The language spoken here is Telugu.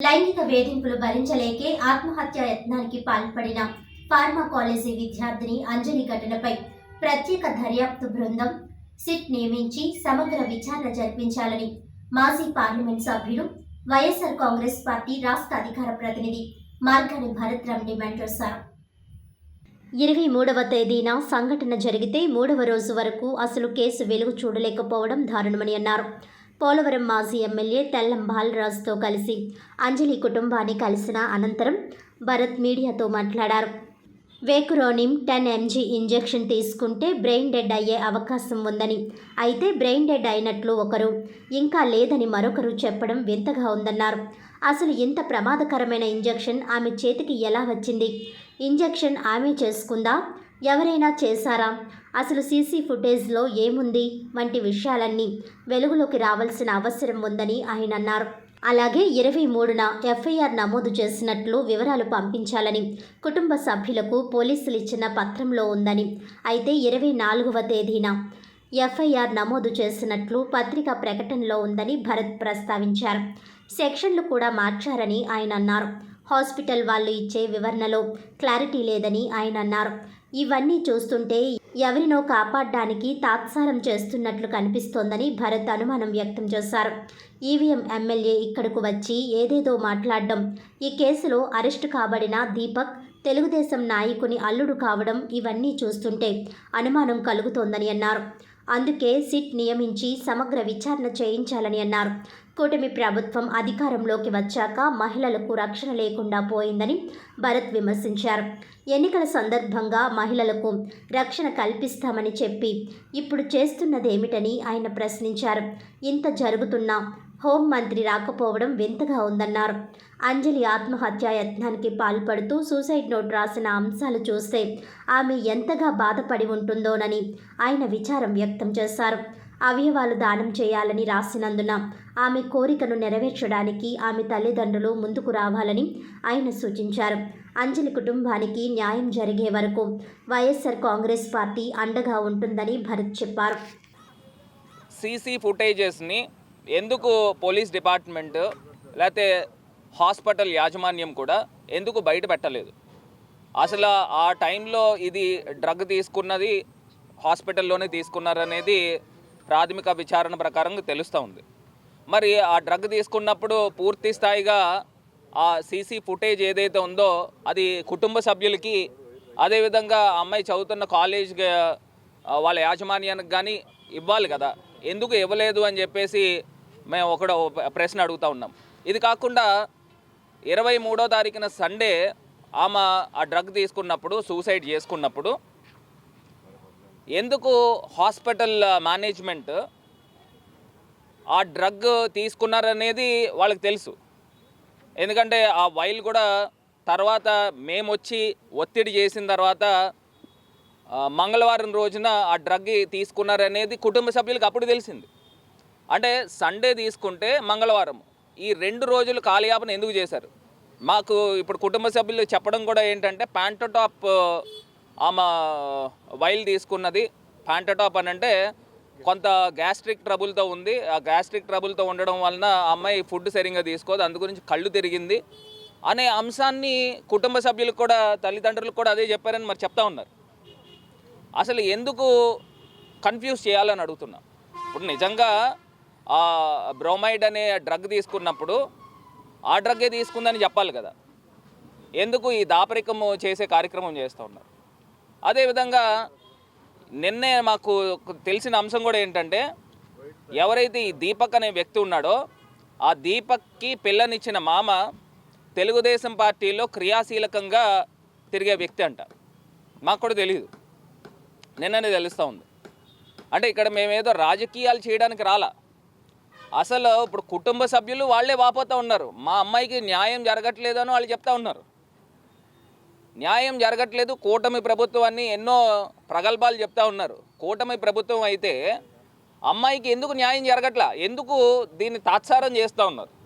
లైంగిక వేధింపులు భరించలేకే ఆత్మహత్యా యత్నానికి పాల్పడిన ఫార్మా కాలేజీ విద్యార్థిని అంజలి ఘటనపై ప్రత్యేక దర్యాప్తు బృందం సిట్ నియమించి సమగ్ర విచారణ జరిపించాలని మాజీ పార్లమెంట్ సభ్యులు వైఎస్ఆర్ కాంగ్రెస్ పార్టీ రాష్ట్ర అధికార ప్రతినిధి మార్గాని భరత్ డిమాండ్ చేశారు. ఇరవై మూడవ తేదీన సంఘటన జరిగితే మూడవ రోజు వరకు అసలు కేసు వెలుగు చూడలేకపోవడం దారుణమని అన్నారు. పోలవరం మాజీ ఎమ్మెల్యే తెల్లం బాలరాజుతో కలిసి అంజలి కుటుంబాన్ని కలిసిన అనంతరం భరత్ మీడియాతో మాట్లాడారు. వేకురోనిమ్ టెన్ ఎంజీ ఇంజెక్షన్ తీసుకుంటే బ్రెయిన్ డెడ్ అయ్యే అవకాశం ఉందని. అయితే బ్రెయిన్ డెడ్ అయినట్లు ఒకరు ఇంకా లేదని మరొకరు చెప్పడం వింతగా ఉందన్నారు. అసలు ఇంత ప్రమాదకరమైన ఇంజెక్షన్ ఆమె చేతికి ఎలా వచ్చింది? ఇంజెక్షన్ ఆమె చేసుకుందా? ఎవరైనా చేశారా? అసలు సీసీ ఫుటేజ్లో ఏముంది? వంటి విషయాలన్నీ వెలుగులోకి రావాల్సిన అవసరం ఉందని ఆయన అన్నారు. అలాగే ఇరవై మూడున ఎఫ్ఐఆర్ నమోదు చేసినట్లు వివరాలు పంపించాలని కుటుంబ సభ్యులకు పోలీసులు ఇచ్చిన పత్రంలో ఉందని అయితే ఇరవై నాలుగవ తేదీన ఎఫ్ఐఆర్ నమోదు చేసినట్లు పత్రికా ప్రకటనలో ఉందని భరత్ ప్రస్తావించారు. సెక్షన్లు కూడా మార్చారని ఆయన అన్నారు. హాస్పిటల్ వాళ్ళు ఇచ్చే వివరణలో క్లారిటీ లేదని ఆయన అన్నారు. ఇవన్నీ చూస్తుంటే ఎవరినో కాపాడడానికి తాత్సారం చేస్తున్నట్లు కనిపిస్తోందని భరత్ అనుమానం వ్యక్తం చేశారు. ఈవీఎం ఎమ్మెల్యే ఇక్కడకు వచ్చి ఏదేదో మాట్లాడడం ఈ కేసులో అరెస్టు కాబడిన దీపక్ తెలుగుదేశం నాయకుని అల్లుడు కావడం ఇవన్నీ చూస్తుంటే అనుమానం కలుగుతోందని అన్నారు. అందుకే సిట్ నియమించి సమగ్ర విచారణ చేయించాలని అన్నారు. కూటమి ప్రభుత్వం అధికారంలోకి వచ్చాక మహిళలకు రక్షణ లేకుండా పోయిందని భరత్ విమర్శించారు. ఎన్నికల సందర్భంగా మహిళలకు రక్షణ కల్పిస్తామని చెప్పి ఇప్పుడు చేస్తున్నదేమిటని ఆయన ప్రశ్నించారు. ఇంత జరుగుతున్నా హోంమంత్రి రాకపోవడం వింతగా ఉందన్నారు. అంజలి ఆత్మహత్యా యత్నానికి పాల్పడుతూ సూసైడ్ నోట్ రాసిన అంశాలు చూస్తే ఆమె ఎంతగా బాధపడి ఉంటుందోనని ఆయన విచారం వ్యక్తం చేశారు. అవయవాలు దానం చేయాలని రాసినందున ఆమె కోరికను నెరవేర్చడానికి ఆమె తల్లిదండ్రులు ముందుకు రావాలని ఆయన సూచించారు. అంజలి కుటుంబానికి న్యాయం జరిగే వరకు వైఎస్ఆర్ కాంగ్రెస్ పార్టీ అండగా ఉంటుందని భరత్ చెప్పారు. సీసీ ఫుటేజెస్ని ఎందుకు పోలీస్ డిపార్ట్మెంట్ లేకపోతే హాస్పిటల్ యాజమాన్యం కూడా ఎందుకు బయట పెట్టలేదు? అసలు ఆ టైంలో ఇది డ్రగ్ తీసుకున్నది హాస్పిటల్లోనే తీసుకున్నారనేది ప్రాథమిక విచారణ ప్రకారం తెలుస్తూ ఉంది. మరి ఆ డ్రగ్ తీసుకున్నప్పుడు పూర్తి స్థాయిగా ఆ సీసీ ఫుటేజ్ ఏదైతే ఉందో అది కుటుంబ సభ్యులకి అదేవిధంగా అమ్మాయి చదువుతున్న కాలేజ్ వాళ్ళ యాజమాన్యానికి కానీ ఇవ్వాలి కదా. ఎందుకు ఇవ్వలేదు అని చెప్పేసి మేము ఒకడ ప్రశ్న అడుగుతూ ఉన్నాం. ఇది కాకుండా ఇరవై మూడో తారీఖున సండే ఆమె ఆ డ్రగ్ తీసుకున్నప్పుడు సూసైడ్ చేసుకున్నప్పుడు ఎందుకు హాస్పిటల్ మేనేజ్మెంట్ ఆ డ్రగ్ తీసుకున్నారనేది వాళ్ళకి తెలుసు. ఎందుకంటే ఆ వైల్ కూడా తర్వాత మేము వచ్చి ఒత్తిడి చేసిన తర్వాత మంగళవారం రోజున ఆ డ్రగ్ తీసుకున్నారనేది కుటుంబ సభ్యులకు అప్పుడు తెలిసింది. అంటే సండే తీసుకుంటే మంగళవారం. ఈ రెండు రోజులు కాలయాపన ఎందుకు చేశారు? మాకు ఇప్పుడు కుటుంబ సభ్యులు చెప్పడం కూడా ఏంటంటే ప్యాంట్ టాప్ ఆమె వైల్ తీసుకున్నది. ప్యాంట్ టాప్ అని అంటే కొంత గ్యాస్ట్రిక్ ట్రబుల్తో ఉంది. ఆ గ్యాస్ట్రిక్ ట్రబుల్తో ఉండడం వలన అమ్మాయి ఫుడ్ సరిగ్గా తీసుకోదు. అందు గురించి కళ్ళు తిరిగింది. అనే అంశాన్ని కుటుంబ సభ్యులకు కూడా తల్లిదండ్రులకు కూడా అదే చెప్పారని మరి చెప్తా ఉన్నారు. అసలు ఎందుకు కన్ఫ్యూజ్ చేయాలని అడుగుతున్నా? ఇప్పుడు నిజంగా ఆ బ్రోమైడ్ అనే డ్రగ్ తీసుకున్నప్పుడు ఆ డ్రగ్గే తీసుకుందని చెప్పాలి కదా. ఎందుకు ఈ దాపరికము చేసే కార్యక్రమం చేస్తూ ఉన్నారు? అదేవిధంగా నిన్నే మాకు తెలిసిన అంశం కూడా ఏంటంటే ఎవరైతే ఈ దీపక్ అనే వ్యక్తి ఉన్నాడో ఆ దీపక్కి పిల్లనిచ్చిన మామ తెలుగుదేశం పార్టీలో క్రియాశీలకంగా తిరిగే వ్యక్తి అంట. మాకు కూడా తెలియదు నిన్ననే తెలుస్తూ ఉంది. అంటే ఇక్కడ మేమేదో రాజకీయాలు చేయడానికి రాలా. అసలు ఇప్పుడు కుటుంబ సభ్యులు వాళ్ళే వాపోతూ ఉన్నారు. మా అమ్మాయికి న్యాయం జరగట్లేదు అని వాళ్ళు చెప్తా ఉన్నారు. న్యాయం జరగట్లేదు కూటమి ప్రభుత్వాన్ని ఎన్నో ప్రగల్భాలు చెప్తా ఉన్నారు. కూటమి ప్రభుత్వం అయితే అమ్మాయికి ఎందుకు న్యాయం జరగట్లా? ఎందుకు దీన్ని తాత్సారం చేస్తూ ఉన్నారు?